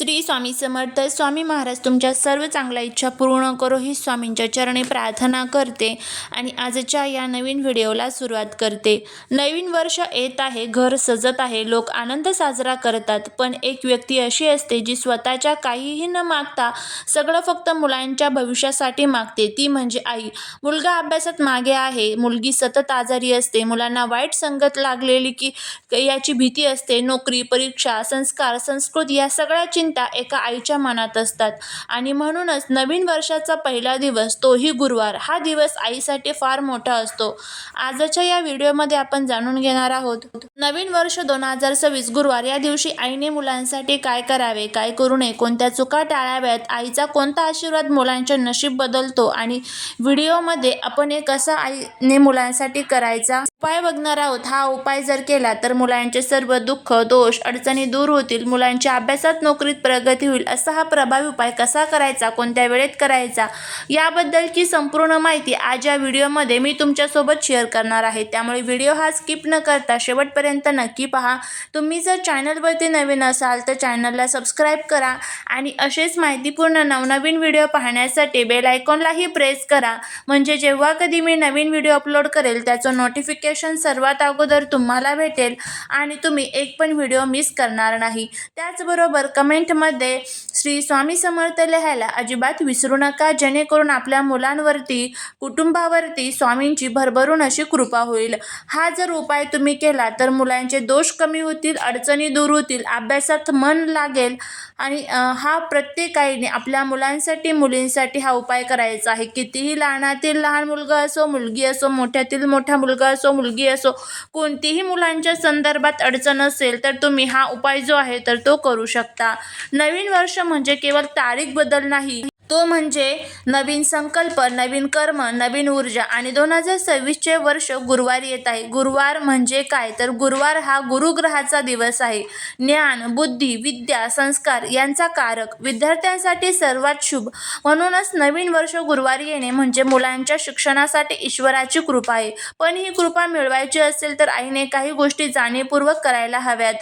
श्री स्वामी समर्थ स्वामी महाराज तुमच्या सर्व चांगल्या इच्छा पूर्ण करो ही स्वामींच्या चरणी प्रार्थना करते आणि आजच्या या नवीन व्हिडिओला सुरुवात करते. नवीन वर्ष येत आहे घर सजत आहे लोक आनंद साजरा करतात पण एक व्यक्ती अशी असते जी स्वतःच्या काहीही न मागता सगळं फक्त मुलांच्या भविष्यासाठी मागते. ती म्हणजे आई. मुलगा अभ्यासात मागे आहे मुलगी सतत आजारी असते मुलांना वाईट संगत लागलेली की याची भीती असते नोकरी परीक्षा संस्कार संस्कृत या सगळ्या चिंता एका आईच्या मनात असतात. आणि म्हणूनच नवीन वर्षाचा पहिला दिवस तोही गुरुवार हा दिवस आईसाठी फार मोठा असतो. आजच्या या व्हिडिओमध्ये आपण जाणून घेणार आहोत नवीन वर्ष दोन हजार सव्वीस गुरुवार या दिवशी आईने मुलांसाठी काय करावे काय करू नये कोणत्या चुका टाळाव्यात आईचा कोणता आशीर्वाद मुलांचे नशीब बदलतो आणि व्हिडिओमध्ये आपण एक कसा आईने मुलांसाठी करायचा उपाय बघणार आहोत. हा उपाय जर केला तर मुलांचे सर्व दुःख दोष अडचणी दूर होतील. मुलांच्या अभ्यासात नोकरीत प्रगती होईल असा हा प्रभावी उपाय कसा करायचा? कोणत्या वेळेत करायचा? याबद्दलची संपूर्ण माहिती आज या व्हिडिओमध्ये मी तुमच्यासोबत शेअर करणार आहे. त्यामुळे व्हिडिओ हा स्किप न करता शेवटपर्यंत नक्की पहा. तुम्ही जर चॅनलवरती नवीन असाल तर चॅनलला सबस्क्राईब करा आणि असेच माहितीपूर्ण नवनवीन व्हिडिओ पाहण्यासाठी बेल आयकॉनलाही प्रेस करा. म्हणजे जेव्हा कधी मी नवीन व्हिडिओ अपलोड करेल त्याचं नोटिफिकेशन सर्वात अगोदर तुम्हाला भेटेल आणि तुम्ही एक पण व्हिडिओ मिस करणार नाही. त्याचबरोबर कमेंटमध्ये श्री स्वामी समर्थ लिहायला अजिबात विसरू नका जेणेकरून आपल्या मुलांवरती कुटुंबावरती स्वामींची भरभरून अशी कृपा होईल. हा जर उपाय तुम्ही केला तर मुलांचे दोष कमी होतील अडचणी दूर होतील अभ्यासात मन लागेल आणि हा प्रत्येक आईने आपल्या मुलांसाठी मुलींसाठी हा उपाय करायचा आहे. कितीही लहानातील लहान मुलगा असो मुलगी असो मोठ्यातील मोठा मुलगा असो मुलगी असो कोणतीही मुलांच्या संदर्भात अडचण असेल तर तुम्ही हा उपाय जो आहे तर तो करू शकता. नवीन वर्ष म्हणजे केवळ तारीख बदल नाही. तो म्हणजे नवीन संकल्प नवीन कर्म नवीन ऊर्जा. आणि दोन हजार सव्वीसचे वर्ष गुरुवार येत आहे. गुरुवार म्हणजे काय? तर गुरुवार हा गुरुग्रहाचा दिवस आहे. ज्ञान बुद्धी विद्या संस्कार यांचा कारक. विद्यार्थ्यांसाठी सर्वात शुभ. म्हणूनच नवीन वर्ष गुरुवारी येणे म्हणजे मुलांच्या शिक्षणासाठी ईश्वराची कृपा आहे. पण ही कृपा मिळवायची असेल तर आईने काही गोष्टी जाणीवपूर्वक करायला हव्यात.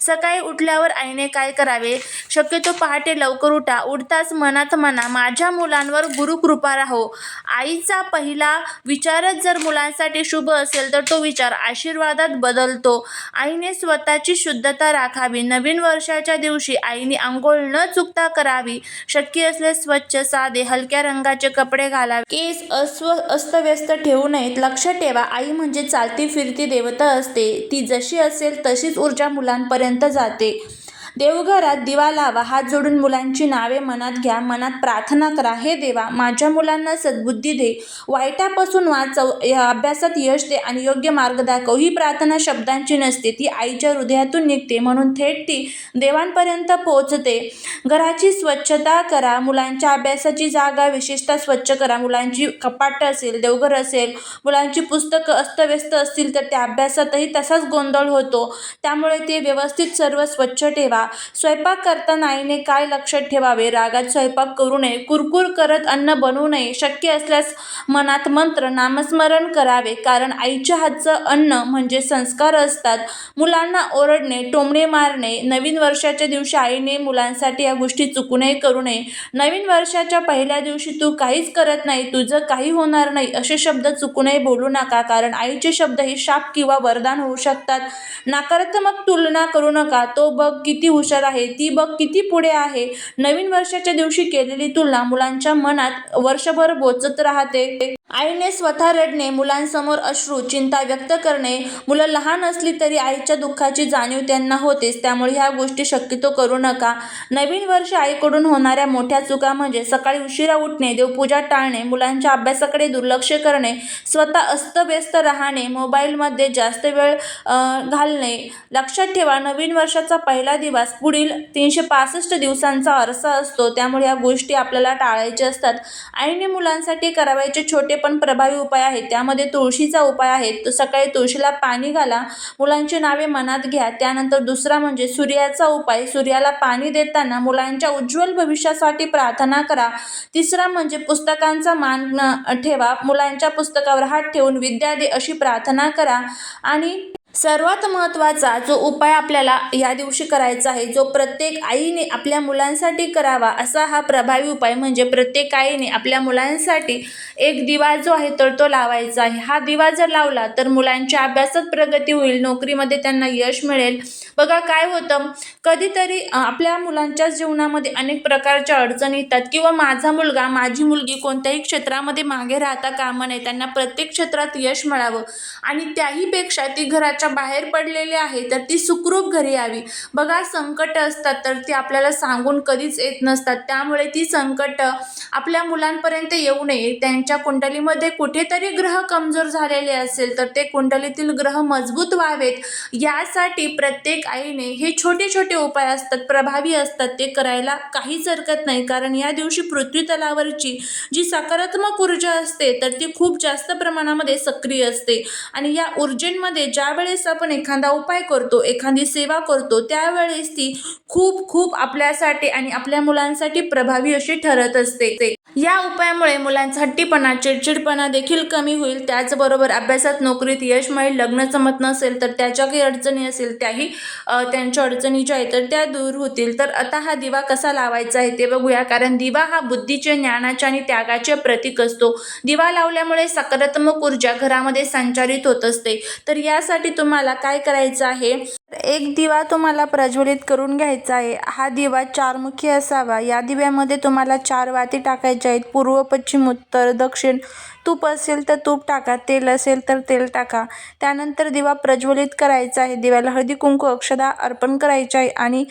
सकाळी उठल्यावर आईने काय करावे? शक्यतो पहाटे लवकर उठा. उठताच मनात मना माझ्या मुलांवर गुरुकृपा राहो. आईचा पहिला विचारच जर मुलांसाठी शुभ असेल तर तो विचार आशीर्वादात बदलतो. आईने स्वतःची शुद्धता राखावी. नवीन वर्षाच्या दिवशी आईने आंघोळ न चुकता करावी. शक्य असल्यास स्वच्छ साधे हलक्या रंगाचे कपडे घालावे. केस अस्व अस्तव्यस्त ठेवू नयेत. लक्ष ठेवा आई म्हणजे चालती फिरती देवता असते. ती जशी असेल तशीच ऊर्जा मुलांपर्यंत जाते. देवघरात दिवा लावा हात जोडून मुलांची नावे मनात घ्या मनात प्रार्थना करा. हे देवा माझ्या मुलांना सद्बुद्धी दे. वाईटापासून वाचव या अभ्यासात यश दे आणि योग्य मार्ग दाखव. ही प्रार्थना शब्दांची नसते ती आईच्या हृदयातून निघते. म्हणून थेट ती देवांपर्यंत पोहोचते. घराची स्वच्छता करा मुलांच्या अभ्यासाची जागा विशेषतः स्वच्छ करा. मुलांची कपाट असेल देवघर असेल मुलांची पुस्तकं अस्तव्यस्त असतील तर त्या अभ्यासातही तसाच गोंधळ होतो. त्यामुळे ते व्यवस्थित सर्व स्वच्छ ठेवा. स्वयंपाक करताना आईने काय लक्षात ठेवावे? रागात स्वयंपाक करू नये कुरकुर करत अन्न बनवू नये शक्य असल्यास मनात मंत्र नामस्मरण करावे. कारण आईच्या हातचं अन्न म्हणजे संस्कार असतात. मुलांना ओरडणे टोमणे मारणे नवीन वर्षाच्या दिवशी आईने मुलांसाठी या गोष्टी चुकूनही करू नये. नवीन वर्षाच्या पहिल्या दिवशी तू काहीच करत नाही तुझं काही होणार नाही असे शब्द चुकूनही बोलू नका. कारण आईचे शब्द हे शाप किंवा वरदान होऊ शकतात. नकारात्मक तुलना करू नका. तो बघ किती हुशार आहे. ती बघ किती पुढे आहे. नवीन वर्षाच्या दिवशी केलेली तुलना मुलांच्या मनात वर्षभर बोचत राहते. आईने स्वतः रडणे मुलांसमोर अश्रू चिंता व्यक्त करणे मुलं लहान असली तरी आईच्या दुःखाची जाणीव त्यांना होतेच. त्यामुळे ह्या गोष्टी शक्यतो करू नका. नवीन वर्ष आईकडून होणाऱ्या मोठ्या चुका म्हणजे सकाळी उशिरा उठणे देवपूजा टाळणे मुलांच्या अभ्यासाकडे दुर्लक्ष करणे स्वतः अस्तव्यस्त राहणे मोबाईलमध्ये जास्त वेळ घालणे. लक्षात ठेवा नवीन वर्षाचा पहिला दिवस पुढील तीनशे पासष्ट दिवसांचा अरसा असतो. त्यामुळे या गोष्टी आपल्याला टाळायच्या असतात. आईने मुलांसाठी करावयाचे छोटे पण प्रभावी उपाय आहेत. त्यामध्ये तुळशीचा उपाय आहे. तो सकाळी तुळशीला पाणी घाला. मुलांची नावे मनात घ्या. त्यानंतर दुसरा म्हणजे सूर्याचा उपाय. सूर्याला पाणी देताना मुलांच्या उज्ज्वल भविष्यासाठी प्रार्थना करा. तिसरा म्हणजे पुस्तकांचा मान ठेवा. मुलांच्या पुस्तकावर हात ठेवून विद्या दे अशी प्रार्थना करा. आणि सर्वात महत्त्वाचा जो उपाय आपल्याला या दिवशी करायचा आहे जो प्रत्येक आईने आपल्या मुलांसाठी करावा असा हा प्रभावी उपाय म्हणजे प्रत्येक आईने आपल्या मुलांसाठी एक दिवा जो आहे तर तो लावायचा आहे. हा दिवा जर लावला तर मुलांच्या अभ्यासात प्रगती होईल नोकरीमध्ये त्यांना यश मिळेल. बघा काय होतं कधीतरी आपल्या मुलांच्या जीवनामध्ये अनेक प्रकारच्या अडचणी येतात किंवा माझा मुलगा माझी मुलगी कोणत्याही क्षेत्रामध्ये मागे राहता कामा नये त्यांना प्रत्येक क्षेत्रात यश मिळावं आणि त्याहीपेक्षा ती घराच्या बाहेर पडलेली आहे तर ती सुखरूप घरी यावी. बघा संकट असतात तर ती आपल्याला सांगून कधीच येत नसतात. त्यामुळे ती संकट आपल्या मुलांपर्यंत येऊ नये. त्यांच्या कुंडलीमध्ये कुठेतरी ग्रह कमजोर झालेले असेल तर ते कुंडलीतील ग्रह मजबूत व्हावेत. यासाठी प्रत्येक आईने हे छोटे छोटे उपाय असतात प्रभावी असतात. ते करायला काहीच हरकत नाही कारण या दिवशी पृथ्वी तलावरची जी सकारात्मक ऊर्जा असते तर ती खूप जास्त प्रमाणामध्ये सक्रिय असते. आणि या ऊर्जेमध्ये ज्या ज्यावेळेस आपण एखादा उपाय करतो एखादी सेवा करतो त्यावेळेस ती खूप खूप आपल्यासाठी आणि आपल्या मुलांसाठी प्रभावी अशी ठरत असते. या उपायामुळे मुलांचा हट्टीपणा चिडचिडपणा देखील कमी होईल. त्याचबरोबर अभ्यासात नोकरीत यश मिळेल लग्न जमत नसेल तर त्याच्या काही अडचणी असेल त्याही त्यांच्या अडचणी ज्या आहेत तर त्या दूर होतील. तर आता हा दिवा कसा लावायचा आहे ते बघूया. कारण दिवा हा बुद्धीचे ज्ञानाचे आणि त्यागाचे प्रतीक असतो. दिवा लावल्यामुळे सकारात्मक ऊर्जा घरामध्ये संचारित होत असते. तर यासाठी तुम्हाला काय करायचं आहे? एक दिवा तुम्हाला प्रज्वलित करून घ्यायचा आहे. हा दिवा चारमुखी असावा. या दिव्यामध्ये तुम्हाला चार वाती टाकायच्या पंचायत पूर्व पश्चिम उत्तर दक्षिण तूप असेल तर तूप टाका तेल असेल तर तेल टाका. त्यानंतर दिवा प्रज्वलित करायचा आहे. दिव्याला हळदी कुंकू अक्षदा अर्पण करायचे आहे आणि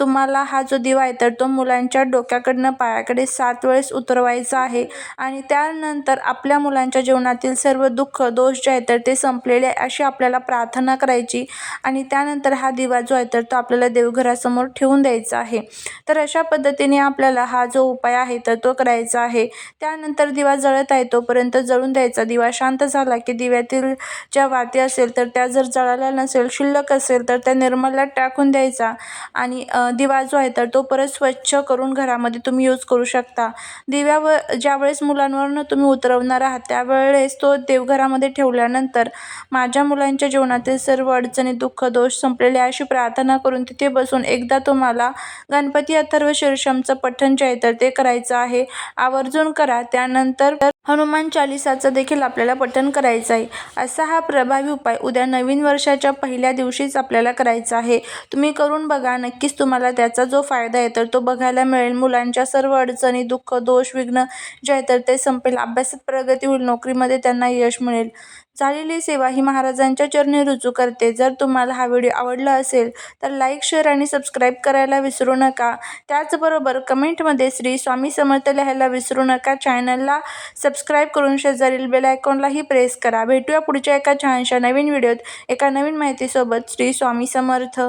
तुम्हाला हा जो दिवा आहे तर तो मुलांच्या डोक्याकडनं पायाकडे सात वेळेस उतरवायचा आहे. आणि त्यानंतर आपल्या मुलांच्या जीवनातील सर्व दुःख दोष जे आहे तर ते संपलेले आहे अशी आपल्याला प्रार्थना करायची. आणि त्यानंतर हा दिवा जो आहे तर तो आपल्याला देवघरासमोर ठेवून द्यायचा आहे. तर अशा पद्धतीने आपल्याला हा जो उपाय आहे तर तो करायचा आहे. त्यानंतर दिवा जळत आहे तोपर्यंत जळून द्यायचा. दिवा शांत झाला की दिव्यातील ज्या वाती असेल तर त्या जर जळाल्या नसेल शिल्लक असेल तर त्या निर्मल्यात टाकून द्यायचा. आणि दिवा जो आहे तर तो परत स्वच्छ करून घरामध्ये तुम्ही यूज करू शकता. दिव्यावर ज्यावेळेस मुलांवरनं तुम्ही उतरवणार आहात त्यावेळेस तो देवघरामध्ये ठेवल्यानंतर माझ्या मुलांच्या जीवनातील सर्व अडचणी दुःख दोष संपलेले अशी प्रार्थना करून तिथे बसून एकदा तुम्हाला गणपती अथर्व शीर्षमचं पठण जे आहे तर ते करायचं आहे. आवर्जून करा. त्यानंतर हनुमान चालिसाचं देखील आपल्याला पठण करायचं आहे. असा हा प्रभावी उपाय उद्या नवीन वर्षाच्या पहिल्या दिवशीच आपल्याला करायचा आहे. तुम्ही करून बघा नक्कीच तुम्हाला त्याचा जो फायदा आहे तर तो बघायला मिळेल. मुलांच्या सर्व अडचणी दुःख दोष विघ्न जे आहे तर ते संपेल. अभ्यासात प्रगती होईल नोकरीमध्ये त्यांना यश मिळेल. झालेली सेवा ही महाराजांच्या चरणी रुजू करते. जर तुम्हाला हा व्हिडिओ आवडला असेल तर लाईक शेअर आणि सबस्क्राईब करायला विसरू नका. त्याचबरोबर कमेंटमध्ये श्री स्वामी समर्थ लिहायला विसरू नका. चॅनलला सबस्क्राईब करून शेजारील बेल आयकॉनलाही प्रेस करा. भेटूया पुढच्या एका छानशा नवीन व्हिडिओत. एका नवीन माहितीसोबत श्री स्वामी समर्थ.